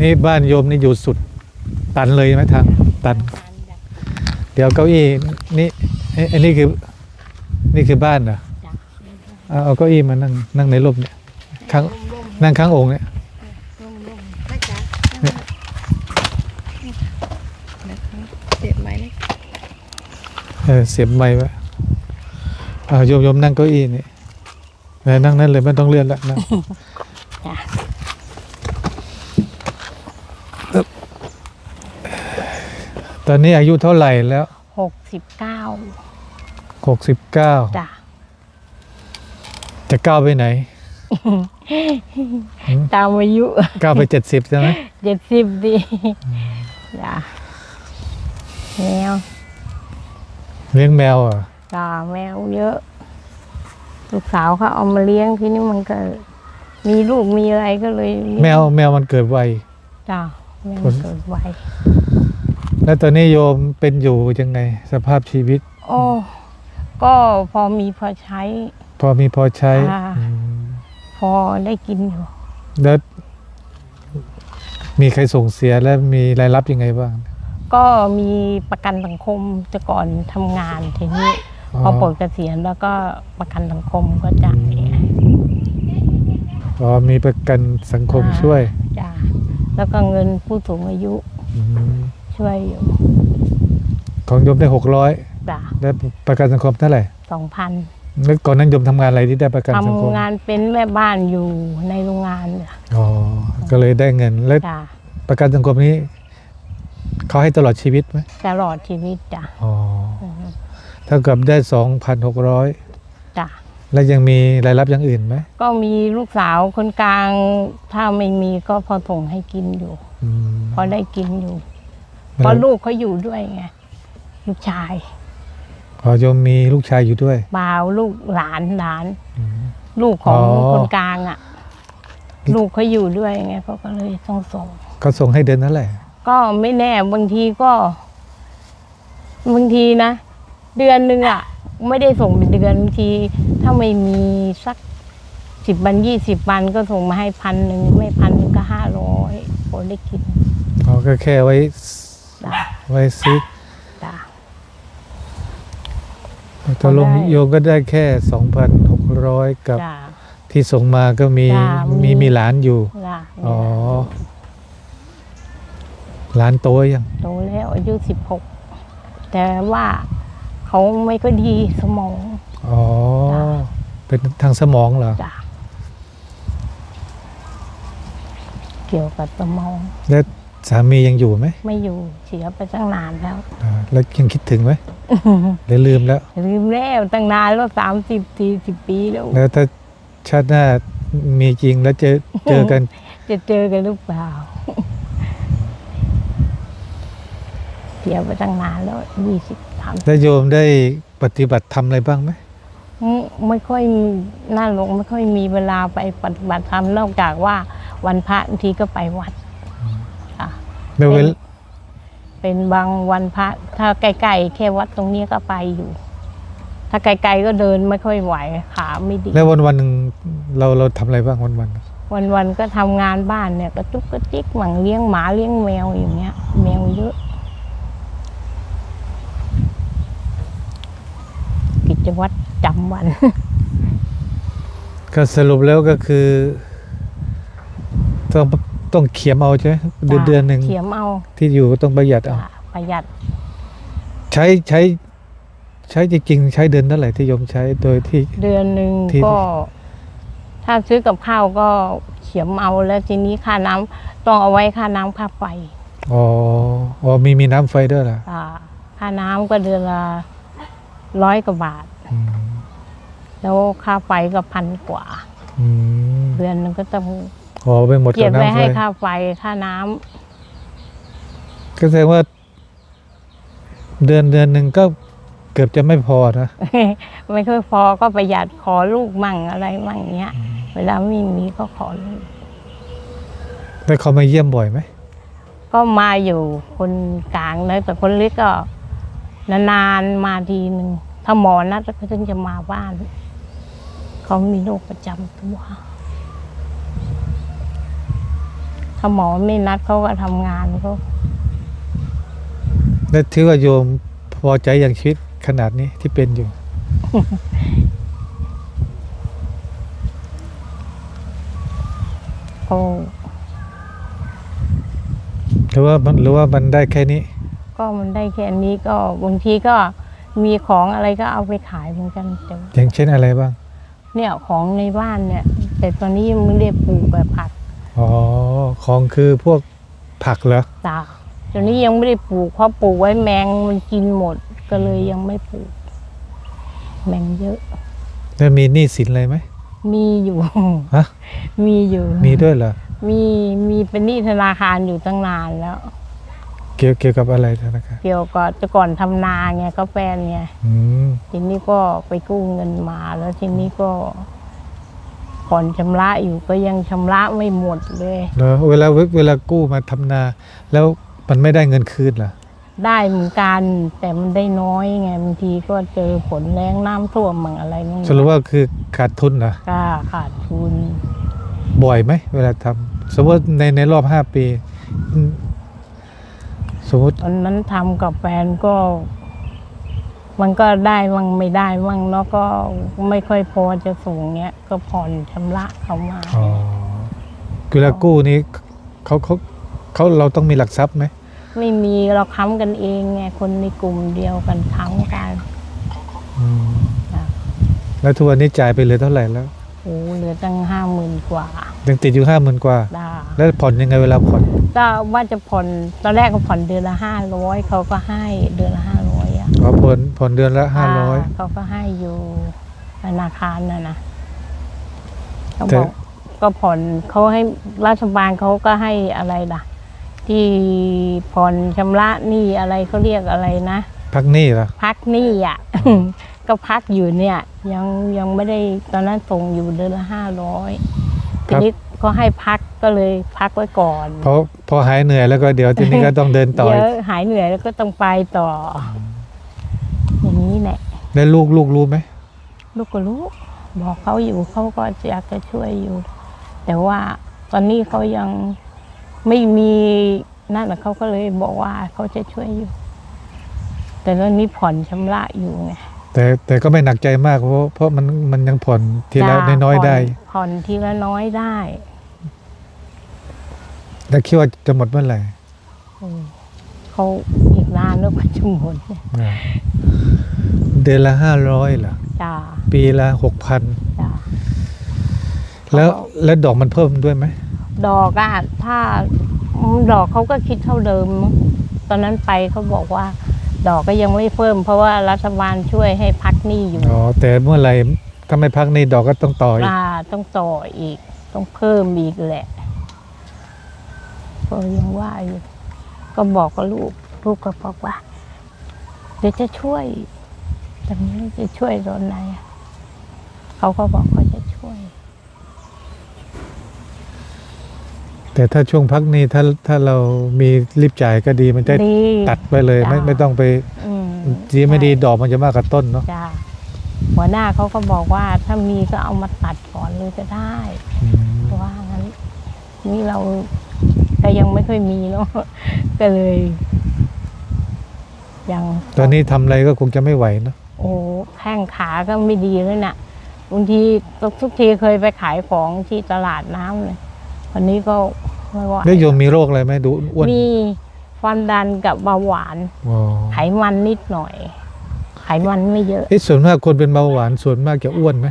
นี่บ้านโยมนี่อยู่สุดตันเลยไหมทางตัน เดี๋ยวเก้าอี้นี่เอ๊ะอันนี้คือนี่คือบ้านเหรอจ้ะเอาเอาเก้าอี้มานั่งนั่งในร่มเนี่ยข้างนั่งข้างองค์เนี่ยร่มร่มๆนะจ๊ะนะคะเจ็บไหมนะเออเสียบไม้ไว้เอาโยมโยมนั่งเก้าอี้นี่เออนั่งนั่นเลยไม่ต้องเลื่อนละนั่ง จ้ะ ตอนนี้อายุเท่าไหร่แล้วหกสิบเก้าหกสิบเก้าจ้ะจะก้าวไปไหน ตามอายุก้าวไปเจ็ดสิบใช่ไหมเจ็ดสิบดีจ้ะแมวเลี้ยงแมวเหรอะจ้ะแมวเยอะ ลูกสาวเขาเอามาเลี้ยงที่นี่มันก็ มีลูกมีอะไรก็เลยเลี้ยงแมวแมวมันเกิดไวจ้ะแมวคนเกิดไว แล้วตอนนี้โยมเป็นอยู่ยังไง สภาพชีวิต โอ้ก็พอมีพอใช้ พอมีพอใช้อ่าอืมพอได้กินอยู่ แล้วมีใครส่งเสียและมีรายรับยังไงบ้าง ก็มีประกันสังคมแต่ก่อนทำงานทีนี้ พอปลดเกษียณแล้วก็ประกันสังคมก็จ่ายอ๋อมีประกันสังคมอ่าช่วยจ้ะแล้วก็เงินผู้สูงอายุ อืม ช่วยอยู่ ของโยมได้หกร้อยจ้ะได้ประกันสังคมเท่าไหร่สองพันแล้วก่อนนั้นโยมทำงานอะไรที่ได้ประกันสังคมทำงานเป็นแม่บ้านอยู่ในโรงงานจ้ะอ๋อก็เลยได้เงินแล้วจ้ะประกันสังคมนี้เขาให้ตลอดชีวิตไหมตลอดชีวิตจ้ะอ๋อเท่ากับได้สองพันหกร้อยจ้ะแล้วยังมีรายรับอย่างอื่นไหมก็มีลูกสาวคนกลาง ถ้าไม่มีก็พอส่งให้กินอยู่อืมพอได้กินอยู่แล้ว เพราะลูกเขาอยู่ด้วยไงลูกชายอ๋อโยมมีลูกชายอยู่ด้วยบ่าวลูกหลานหลานอืมลูกของอ๋อคนกลางอะ ลูกเขาอยู่ด้วยไงเขาก็เลยต้องส่งก็ส่งให้เดือนนั้นแหละ ก็ไม่แน่บางทีก็บางทีนะเดือนหนึ่งอะ ไม่ได้ส่งเป็นเดือนบางที ถ้าไม่มีสักสิบวันยี่สิบวันก็ส่งมาให้พันหนึ่งไม่พันหนึ่งก็ห้าร้อยพอได้กินอ๋อก็แค่ไว้จ้ะ ไว้ซื้อจ้ะ ตกลงได้ โยมก็ได้แค่สองพันหกร้อยกับจ้ะ ที่ส่งมาก็มีจ้ะมี มีมีหลานอยู่ จ้ะอ๋อ หลานโตยัง โตแล้วอายุสิบหกแต่ว่าเขาไม่ก็ดีสมอง อ๋อ จ้ะ เป็นทางสมองเหรอ จ้ะเกี่ยวกับสมอง แล้ว สามียังอยู่ไหมไม่อยู่เสียไปตั้งนานแล้วอ่าแล้วยังคิดถึงไหมหรือลืมแล้ว ลืมแล้วตั้งนานแล้วสามสิบสี่สิบปีแล้ว แล้วถ้าชาติหน้ามีจริงแล้วเจอเจอกัน จะเจอกันหรือเปล่าเสียไปตั้งนานแล้วยี่สิบสามแล้วโยมได้ปฏิบัติทำอะไรบ้างไหมไม่ค่อยน่าลงไม่ค่อยมีเวลาไปปฏิบัติธรรมนอกจากว่าวันพระบางทีก็ไปวัด ค่ะแล้วเวลเป็นบางวันพระถ้าไกลๆแค่วัดตรงนี้ก็ไปอยู่ ถ้าไกลๆก็เดินไม่ค่อยไหวขาไม่ดี แล้ววันวันๆหนึ่งเราเราทำอะไรบ้างวันวันวันๆก็ทำงานบ้านเนี่ยก็จุกกระจิกหมั่งเลี้ยงหมาเลี้ยงแมวอย่างเงี้ย แมวเยอะ กิจวัตรจำวันๆก็สรุปแล้วก็คือต้อง ต้องเขียมเอาใช่ไหมเดือนเดือนหนึ่งเขียมเอาที่อยู่ก็ต้องประหยัดเอาจ้ะประหยัด ใช้ใช้ใช้จริงๆใช้เดือนเท่าไหร่ที่โยมใช้โดยที่ เดือนหนึ่งที่ก็ ถ้าซื้อกับข้าวก็เขียมเอาแล้วทีนี้ค่าน้ำต้องเอาไว้ค่าน้ำค่าไฟอ๋ออ๋อมีมีน้ำไฟด้วยล่ะอ่าค่าน้ำก็เดือนละร้อยกว่าบาทอืมแล้วค่าไฟก็พันกว่าอืมเดือนหนึงก็ต้อง อ๋อไปหมดเก็กับบไว้น้ำไฟให้ค่าไฟค่าน้ำก็แสดงว่า เดือนเดือนหนึ่งก็เกือบจะไม่พอนะไม่ค่อยพอก็ประหยัดขอลูกมั่งอะไรมั่งเงี้ย เวลาไม่มีก็ขอลูกแล้วเขามาเยี่ยมบ่อยไหมก็มาอยู่คนกลางนะแต่คนเล็กก็นานๆมาทีหนึ่งถ้าหมอนัดก็ถึงจะมาบ้าน เขามีโรคประจำตัว ถ้าถ้าหมอไม่นัดเขาก็ทำงานเขาแล้วถือว่าโยมพอใจอย่างชีวิตขนาดนี้ที่เป็นอยู่เขาหรือว่ามันหรือว่ามันได้แค่นี้ ก็มันได้แค่นี้ก็บางทีก็มีของอะไรก็เอาไปขายเหมือนกันแต่ อย่างเช่นอะไรบ้าง เนี่ยของในบ้านเนี่ย แต่ตอนนี้ยังไม่ได้ปลูกแบบผัก อ๋อ ของคือพวกผักเหรอตาตอนนี้ยังไม่ได้ปลูกเพราะปลูกไว้แมงมันกินหมดก็เลยยังไม่ปลูก แมงเยอะ แล้วมีหนี้สินอะไรไหม มีอยู่ ฮะ มีอยู่ มีด้วยเหรอ มีมีเป็นหนี้ธนาคารอยู่ตั้งนานแล้ว เกี่ยวเกี่ยวกับอะไรธนาคารเกี่ยวกับแต่ก่อนทำนาไงก็แฟนไงอืม ทีนี้ก็ไปกู้เงินมาแล้วทีนี้ก็ ผ่อนชำระอยู่ก็ยังชำระไม่หมดเลยแล้วเวลาเวลากู้มาทำนา แล้วมันไม่ได้เงินคืนเหรอได้เหมือนกันแต่มันได้น้อยไงบางทีก็เจอฝนแรงน้ำท่วมมั่งอะไรมั่งสรุปว่าคือขาดทุนเหรอก็ขาดทุน บ่อยไหมเวลาทำสมมติในในรอบห้าปีอืมสมมติตอนนั้นทำกับแฟนก็ มันก็ได้มั่งไม่ได้มั่งแล้วก็ไม่ค่อยพอจะส่งเงี้ย ก็ผ่อนชำระเขามาอ๋อเวลากู้นี้เขาเขาเขาเราต้องมีหลักทรัพย์ไหมไม่มีเราค้ำกันเองไงคนในกลุ่มเดียวกันค้ำกันอืมจ้ะแล้วทุกวันนี้จ่ายไปเหลือเท่าไหร่แล้วโอ้เหลือตั้งห้าหมื่นกว่ายังติดอยู่ห้าหมื่นกว่า ดาแล้วผ่อนยังไงเวลาผ่อน ก็ว่าจะผ่อนตอนแรกก็ผ่อนเดือนละห้าร้อยเขาก็ให้เดือนละห้าร้ อยอะอ๋อผ่อนผ่อนเดือนละห้าร้อยเขาก็ให้อยู่ธนาคารน่ะนะเขาแต่บอกก็ผ่อนเขาให้รัฐบาลเขาก็ให้อะไรล่ะ ที่ผ่อนชำระหนี้อะไรเขาเรียกอะไรนะพักหนี้เหรอพักหนี้อะก็พักอยู่เนี่ย ยังยังไม่ได้ตอนนั้นส่งอยู่เดือนละห้าร้อยทีนี้ก็ให้พักก็เลยพักไว้ก่อนพอพอหายเหนื่อยแล้วก็เดี๋ยวทีนี้ก็ต้องเดินต่อเดี๋อียวกหายเหนื่อยแล้วก็ต้องไปต่อออย่างนี้ แหละแล้วลูกลูกรู้ไหมลูกก็รู้ บอกเขาอยู่เขาก็อยากจะช่วยอยู่ แต่ว่าตอนนี้เขายังไม่มีนั่นน่ะเขาก็เลยบอกว่าเขาจะช่วยอยู่ แต่ตอนนี้ผ่อนชำระอยู่ไงแต่แต่ก็ไม่หนักใจมากเพราะเพราะมันมันยังผ่อนทีละจ้าน้อยๆได้ผ่อนผ่อนทีละน้อยได้แล้วคิดว่าจะหมดเมื่อไหร่อืมเขาอีกนานแล้วกว่าจะหมด เนี่ยอ่าเดือนละห้าร้อยเหรอจ้าปีละหกพันจ้าแล้วเขาบอกแล้วดอกมันเพิ่มด้วยไหมดอกอะถ้าอืมดอกเขาก็คิดเท่าเดิมมั้งตอนนั้นไปเขาบอกว่า ดอกก็ยังไม่เพิ่ม เพราะว่ารัฐบาลช่วยให้พักหนี้อยู่อ๋อแต่เมื่อไหร่ถ้าไม่พักหนี่ดอกก็ต้องต่ออีกอ่าต้องต่ออีก ต้องเพิ่มอีกแหละก็ยังว่าอยู่ก็บอกกับลูกลูกก็บอกว่า เดี๋ยวจะช่วย แต่ไม่รู้จะช่วยตอนไหนอะเขาก็บอกเขาจะช่วย แต่ถ้าช่วงพักหนี้ถ้าถ้าเรามีรีบจ่ายก็ดีมันจะดีตัดไปเลยไม่จ้าไม่ต้องไปอืมดีไม่ดีใช่ดอกมันจะมากกว่าต้นเนาะจ้าหัวหน้าเขาก็บอกว่าถ้ามีก็เอามาตัดก่อนเลยก็ได้อืมเพราะว่างั้น นี่เราก็ยังไม่ค่อยมีเนาะก็เลย ยังตอนนี้ทำอะไรก็คงจะไม่ไหวเนาะโอ้ แข้งขาก็ไม่ดีเลยนะ่ะบางทีทุกทีเคยไปขายของที่ตลาดน้ำเลยวันนี้ก็ไม่ไหวแล้วโยมมีโรคอะไรไหมดูอ้วนมีความดันกับเบาหวานอ๋อไขมันนิดหน่อย ไขมันไม่เยอะเอ๊ะส่วนมากคนเป็นเบาหวานส่วนมากจะอ้วนไหม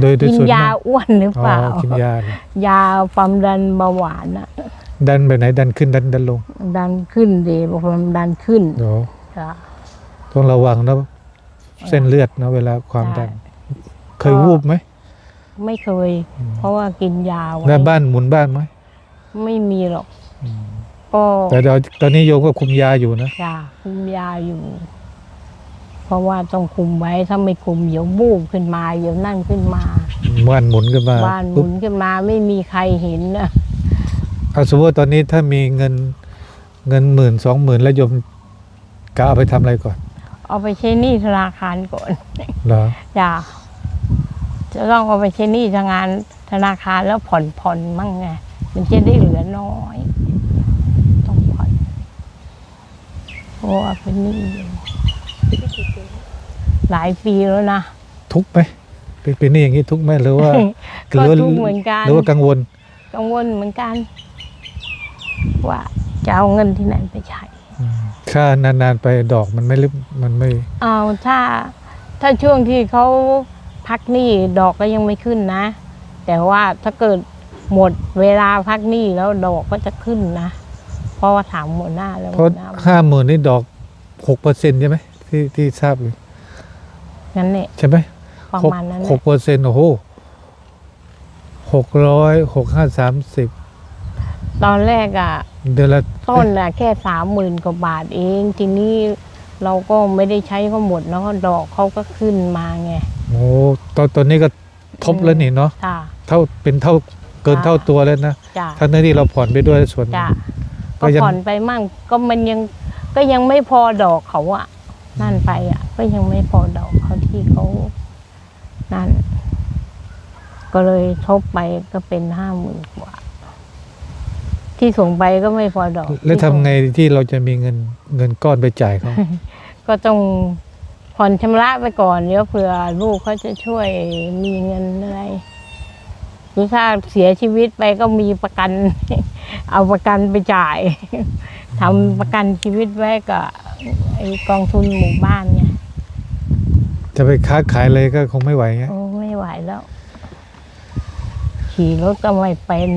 โดยโดยกินส่วนยามากอ้วนหรืออ๋เปล่าอกินยาเหรอยาความดันเบาหวานอะดันไปไหนดันขึ้นดันดันลง ดันขึ้นดีความดันขึ้นเดี๋ยวจ้ะ ต้องระวังนะเส้นเลือดนะเวลาความดันใช่เคยวูบไหม ไม่เคย เพราะว่ากินยาไว้แล้วบ้านหมุนบ้านไหมไม่มีหรอกก็แต่เดี๋ยวตอนนี้โยมก็คุมยาอยู่นะยาคุมยาอยู่ เพราะว่าต้องคุมไว้ถ้าไม่คุมเดี๋ยวบูบขึ้นมาเดี๋ยวนั่นขึ้นมาบ้านหมุนขึ้นมาบ้านหมุปุ๊บนขึ้นมาไม่มีใครเห็นนะเอาสมมติว่าตอนนี้ถ้ามีเงินเงินหมื่นสองหมื่นแล้วโยมกะเอาไปทำอะไรก่อน เอาไปใช้หนี้ธนาคารก่อนเหรออย่าจะต้องเอาไปใช้หนี้ทางงานธนาคารแล้วผ่อนผ่อนมั่งไงมันจะได้เหลือน้อย ต้องผ่อนเพราะว่าเป็นหนี้อยู่หลายปีแล้วนะทุกข์ไหมเป็นเป็นหนี่อย่างนี้ทุกข์ไหมหรือว่าก็หรือว่าทุกข์เหมือนกันหรือว่ากังวล กังวลเหมือนกัน ว่าจะเอาเงินที่ไหนไปใช้ อืมค่านานๆไปดอกมันไม่ลึกมันไม่เอาถ้าถ้าช่วงที่เขาพักหนี้ดอกก็ยังไม่ขึ้นนะ แต่ว่าถ้าเกิดหมดเวลาพักหนี้แล้วดอกก็จะขึ้นนะเพราะว่าถามหัวหน้าแล้วเพราะหัวหน้าบอกห้าหมื่นนี่ดอกหกเปอร์เซ็นต์ใช่ไหมที่ที่ทราบอยู่งั้นเนี่ยใช่ไหมประมาณนั้นหแหกละเปอร์เซ็นต์โอ้โหหกร้อยหกห้าสามสิบ ตอนแรกอะเดือนละต้นอะแค่สามหมื่นกว่าบาทเอง ทีนี้เราก็ไม่ได้ใช้ก็หมดแล้วก็ดอกเขาก็ขึ้นมาไงโอ้ตอนตอนนี้ก็ทบแล้วนี่เนาะจ้าเท่าเป็นเท่าเกินจ้ะเท่าตัวแล้วนะจ้าทั้งที่เราผ่อนไปด้วยส่วนหนึ่งจ้าก็ก็ยังผ่อนไปมั่งก็มันยังก็ยังไม่พอดอกเขาอะนั่นไปอะก็ยังไม่พอดอกเขาที่เขานั่น ก็เลยทบไปก็เป็นห้าหมื่นกว่า ที่ส่งไปก็ไม่พอดอกแล้วที่ทำส่ไงที่เราจะมีเงินเงินก้อนไปจ่ายเขาก็ต้องผ่อนชำระไปก่อนเดี๋ยวเผื่อลูกเขาจะช่วยมีเงินอะไรหรือถ้าเสียชีวิตไปก็มีประกัน เอาประกันไปจ่ายทำประกันชีวิตไว้กับไอ้กองทุนหมู่บ้านไงจะไปค้าขายเลยก็คงไม่ไหวไงโอ้ไม่ไหวแล้ว ขี่รถก็ไม่เป็น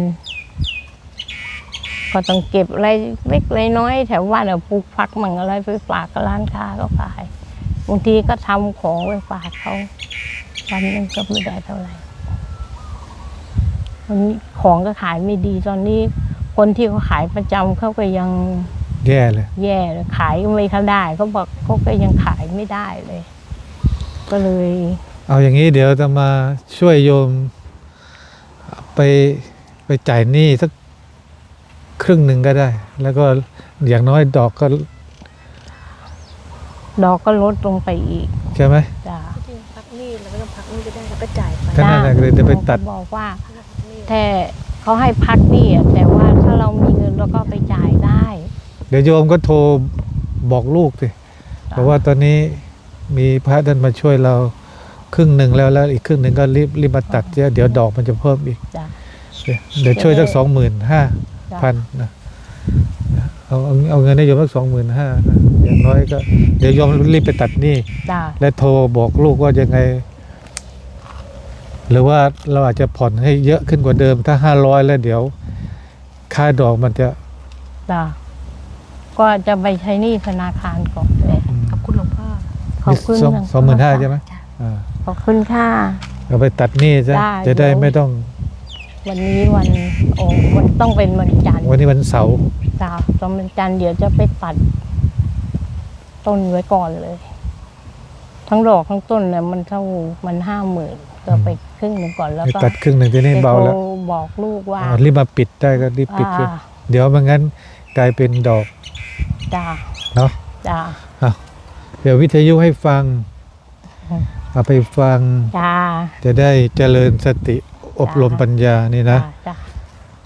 ก็ต้องเก็บอะไรเล็กอะไรน้อยแถวบ้านเอาปลูกผักมั่งอะไรไปฝากกับร้านค้าก็ขายบางทีก็ทำของไปฝากเขาวันหนึงก็ไม่ได้เท่าไหร่วันนี้ของก็ขายไม่ดีตอนนี้ คนที่เขาขายประจำเขาก็ยังแย่เลย แย่เลยขายไม่เขาได้เขาบอกเขาก็ยังขายไม่ได้เลย ก็เลย เอาอย่างนี้เดี๋ยวจะมาช่วยโยม ไปไปจ่ายหนี้สัก ครึ่งหนึ่งก็ได้ แล้วก็อย่างน้อยดอกก็ดอกก็ลดลงไปอีกใช่ไหมจ้าจริงๆพักหนี้เราไม่ต้องพักหนี้ก็ได้แล้วก็จ่ายไปก็นั่นแหละเลยจะไปตัด เขาบอกว่า แต่เขาให้พักหนี่อะแต่ว่าถ้าเรามีเงินเราก็ไปจ่ายได้ เดี๋ยวโยมก็โทรบอกลูกสิบอกว่าตอนนี้มีพระท่านมาช่วยเราครึ่งหนึ่งแล้วแล้วอีกครึ่งหนึ่งก็รีบรีบมาตัดเดี๋ยวเดี๋ยวดอกมันจะเพิ่มอีกจ้ะ เดี๋ยวช่วยสักสองหมื่นห้าจ้ะ พันนะเอาเอาเอาเงินให้โยมสักสองหมื่นห้าอย่างน้อยก็ เดี๋ยวโยมรีบไปตัดหนี้จ้าและโทรบอกลูกว่ายังไง หรือว่าเราอาจจะผ่อนให้เยอะขึ้นกว่าเดิม ถ้าห้าร้อยแล้วเดี๋ยว ค่าดอกมันจะจ้าก็จะไปใช้หนี้ธนาคารก่อนเลยอืมขอบคุณหลวงพ่อ ขอบคุณสองค่ะสองหมื่นห้าใช่ไหมจ้ะอ่าขอบคุณค่ะ เอาไปตัดหนี้ซะได้ จะได้เดี๋ยวไม่ต้อง วันนี้วันโอ้วันต้องเป็นวันจันทร์วันนี้วันเสาร์จ้าตอนวันจันทร์เดี๋ยวจะไปตัด ต้นไว้ก่อนเลย ทั้งดอกทั้งต้นเนี่ยมันเท่ามันห้าหมื่นก็ไปครึ่งหนึ่งก่อนแล้วไปก็ตัดครึ่งหนึ่งจะนี่จะเบาโทรแล้วบอกลูกว่าอ่ารีบมาปิดได้ก็รีบปิดเลยอ่าเดี๋ยวไม่งั้นกลายเป็นดอกจ้าเนาะจ้าเดี๋ยววิทยุให้ฟังอืมเอาไปฟังจ้าจะได้เจริญสติ อบรมจ้าปัญญานี่นะ จ้า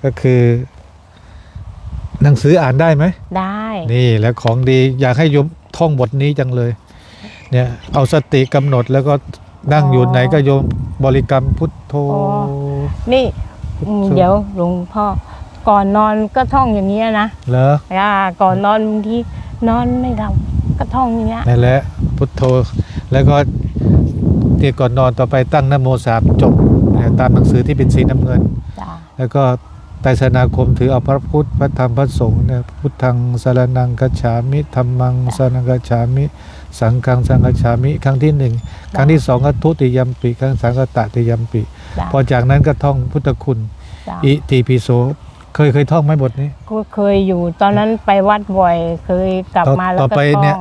ก็คือ หนังสืออ่านได้ไหม ได้นี่แหล้วของดีอยากให้โยมท่องบทนี้จังเลย เนี่ย เอาสติกำหนดแล้วก็นั่งอยู่ไหนก็โยมบริกรรมพุทโธ นี่อืมเดี๋ยวหลวงพ่อก่อนนอนก็ท่องอย่างเงี้ยนะเหรออ่าก่อนนอนบางทีนอนไม่หลับก็ท่องอย่างเงี้ยนั่นแหละพุทโธ แล้วก็เตียก่อนนอนต่อไปตั้งนะโมสามจบเนี่ย ตามหนังสือที่เป็นสีน้ำเงินจ้าแล้วก็ไตรสนาคมถือเอาพระพุทธพระธรรมพระสงฆ์เนี่ยพุทธังสารนังกัจฉามิธรรมังสารนังกัจฉามิ สังฆังสังกัจฉามิ ครั้งที่หนึ่งครั้งที่สองก็ทุติยมปีครั้งสามก็ตติยมปีจ้าพอจากนั้นก็ท่องพุทธคุณจ้าอิติปิโสเคยเคยท่องไหมบทนี้ ก็เคยอยู่ตอนนั้นไปวัดบ่อยเคยกลับต่อมาแล้วต่อก็ไปท่เนี่อยง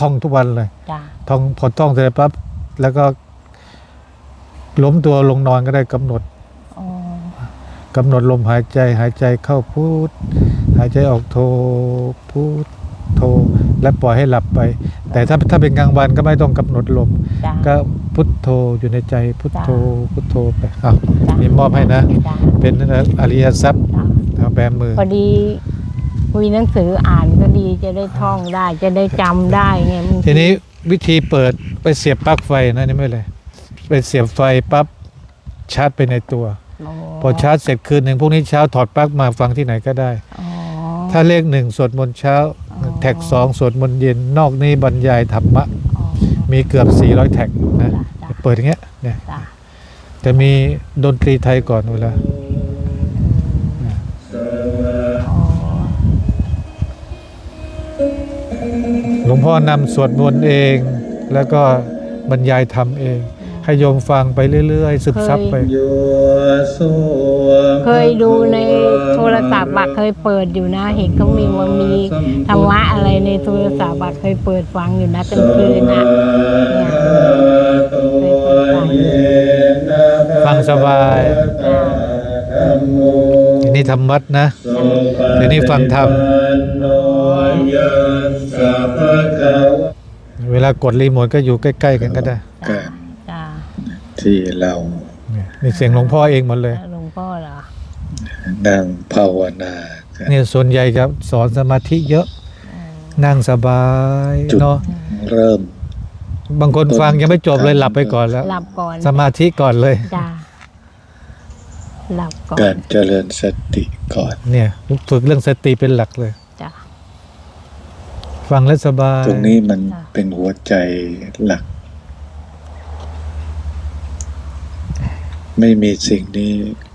ท่องทุกวันเลยจ้าท่องพอท่องเสร็จปั๊บแล้วก็ ล้มตัวลงนอนก็ได้กำหนดอ๋อกำหนดลมหายใจหายใจเข้าพุทหายใจออกโทพุทโทและปล่อยให้หลับไป แต่ถ้าถ้าเป็นกลางวันก็ไม่ต้องกำหนดลมจ้าก็พุทโธอยู่ในใจพุทโธจ้ะพุทโธไปอ้าวจ้ะมีมอบให้นะจ้าเป็นอริยทรัพย์จ้าเอาแบมือพอดีมีหนังสืออ่านก็ดีจะได้ท่องได้จะได้จำได้ไงบางทีนี้วิธีเปิดไปเสียบปลั๊กไฟนะนี่ไม่เลย ไปเสียบไฟปั๊บชาร์จไปในตัวอ๋อพอชาร์จเสร็จคืนหนึ่งพรุ่งนี้เช้าถอดปลั๊กมาฟังที่ไหนก็ได้อ๋อถ้าเลขหนึ่งสวดมนต์เช้าอ๋อแท็กสองสวดมนต์เย็นนอกนี้บรรยายธรรมะอ๋อมีเกือบ 400 แท็กนะจ้ะจ้ะเปิดอย่างเงี้ยเนี่ยจ้ะจะมีดนตรีไทยก่อนเวลาอ๋อหลวงพ่อนำสวดมนต์เองแล้วก็บรรยายธรรมเอง ให้โยมฟังไปเรื่อยๆ ซึมซับไป เคยดูในโทรศัพท์บักเคยเปิดอยู่นะ เห็นเขามีว่ามีธรรมะอะไรในโทรศัพท์บักเคยเปิดฟังอยู่นะกลางคืนนะเนี่ยเคยเปิดฟังอยู่ฟังสบายจ้ะทีนี้ทำวัดนะทีนี้ฟังธรรมเวลากดรีโมทก็อยู่ใกล้ ๆ กันก็ได้จ้ะจ้ะ ที่เราเนี่ยนี่เสียงหลวงพ่อเองหมดเลยหลวงพ่อเหรอนั่งภาวนากันเนี่ยส่วนใหญ่จะสอนสมาธิเยอะ นั่งสบายจุดเนาะเริ่ม บางคนฟังยังไม่จบเลยหลับไปก่อนแล้วหลับก่อนสมาธิก่อนเลยจ้ะหลับก่อนการเจริญสติก่อน เนี่ยฝึกเรื่องสติเป็นหลักเลยจ้ะฟังแล้วสบาย ตรงนี้มันค่ะเป็นหัวใจหลัก ไม่มีสิ่งนี้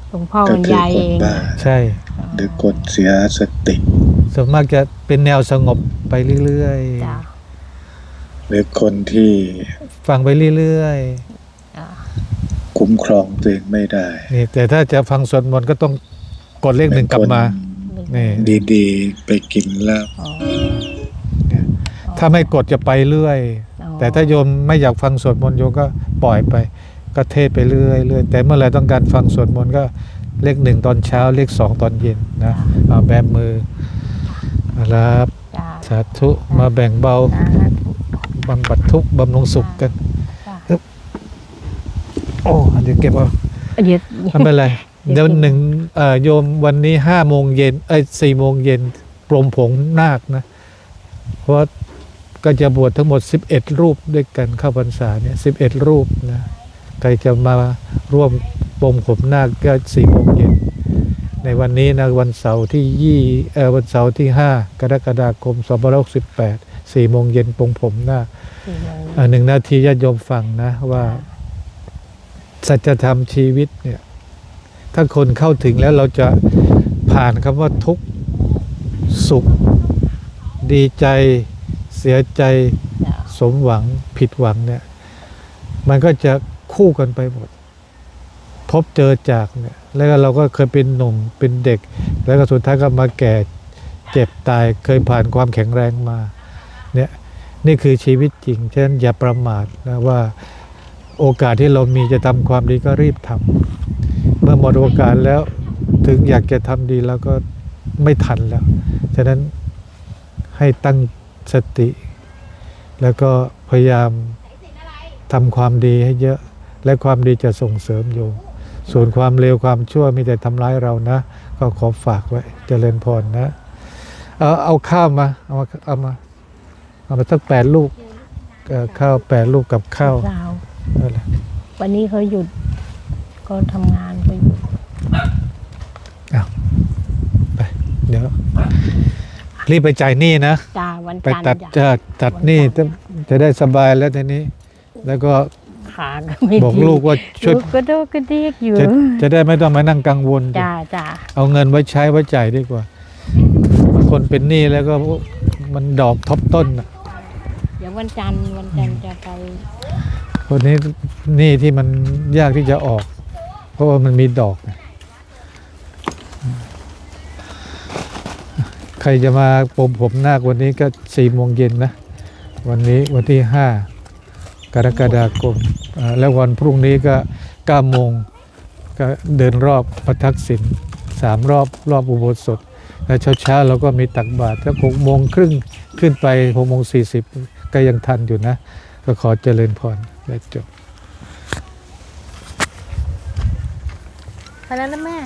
หลวงพ่อบก็รรคือยายคเอนงบ้าใช่หรือคนเสียสติ ส่วนมากจะเป็นแนวสงบไปเรื่อยจ้ะหรือคนที่ๆ ฟังไปเรื่อยจ้ะคุ้มครองตัวเองไม่ได้ๆนี่แต่ถ้าจะฟังสวดมนต์ก็ต้องกดเลขหนึ่งกลับมานี่ ดีๆ ไปกินเหล้าอ๋อถ้าไม่กดจะไปเรื่อย อ๋อแต่ถ้าโยมไม่อยากฟังสวดมนต์โยมก็ปล่อยไป ก็เทศไปเรื่อยเรื่อยแต่เมื่อไหรต้องการฟังสวดมนต์ก็เลขหนึ่งตอนเช้าเลขสองตอนเย็นนะเอาแบมือรับจ้ะสาธุมาแบ่งเบาสาธุบำบัดทุกข์บำรุงสุขกันจ้ะโอ้เดี๋ยวเก็บเอาเดี๋ยวไม่เป็นไรเดี๋เดี๋ยยววหนึ่งเอ่อโยมวันนี้ห้าโมงเย็นเอ้ยสี่โมงเย็นปรมผงนาคนะ เพราะว่าก็จะบวชทั้งหมด 11 รูปด้วยกันเข้าพรรษาเนี่ย11 รูปนะ ใครจะมาร่วมปรมผมนาคก็สี่โมงเย็นในวันนี้นะวันเสาร์ที่ยี่เออวันเสาร์ที่ 5 กรกฎาคม2568สี่โมงเย็นปรงผมนาคสี่โมงอ่าหนึ่งนาทีญาติโยมฟังนะว่า สัจธรรมชีวิตเนี่ย ถ้าคนเข้าถึงแล้วเราจะผ่านคำว่าทุกข์สุข ดีใจเสียใจจ้ะสมหวังผิดหวังเนี่ย มันก็จะ คู่กันไปหมด พบเจอจากเนี่ยแล้วก็เราก็เคยเป็นหนุ่มเป็นเด็ก แล้วก็สุดท้ายก็มาแก่เจ็บตายเคยผ่านความแข็งแรงมาเนี่ยนี่คือชีวิตจริงฉะนั้นอย่าประมาทนะว่าโอกาสที่เรามีจะทำความดีก็รีบทำเมื่อหมดโอกาสแล้วถึงอยากจะทำดีแล้วก็ไม่ทันแล้ว ฉะนั้นให้ตั้งสติ แล้วก็พยายามทำความดีให้เยอะ และความดีจะส่งเสริมโยมส่วนความเลวความชั่วมีแต่ทำร้ายเรานะ ก็ขอฝากไว้เจริญพรนะ เอาเอาข้าวมาเอามาเอามาเอามาสักแปดลูกเอ่อข้าวแปดลูกกับข้าวสาวนั่นแหละวันนี้เขาหยุดก็ทำงานเขาหยุดไปเดี๋ยวรีบไปจ่ายหนี้นะจ้าวันไปจันทร์ตัดจ้ะจะตัดหนี้จะจะได้สบายแล้วทีนี้ แล้วก็ ขาก็ไม่บอกดีลูกว่าช่วยลูกก็โดกกระเดียกอยู่จะจะได้ไม่ต้องมานั่งกังวล จ้าจ้าเอาเงินไว้ใช้ไว้จ่ายดีกว่าบางคนเป็นหนี้แล้วก็มันดอกทบต้นน่ะเดี๋ยววันจันทร์วันจันทร์จะไปคนนี้หนี้ที่มันยากที่จะออก เพราะว่ามันมีดอกไงใครจะมาปมผมนาควันนี้ก็สี่โมงเย็นนะ วันนี้วันที่ห้ากรกฎาคมอ่า แล้ววันพรุ่งนี้ก็เก้าโมงก็เดินรอบประทักษิณสามรอบรอบอุโบสถแล้วเช้าๆเราก็มีตักบาตรถ้าหกโมงครึ่งขึ้นไปหกโมงสี่สิบก็ยังทันอยู่นะ ก็ขอเจริญพรและจบไปแล้วนะแม่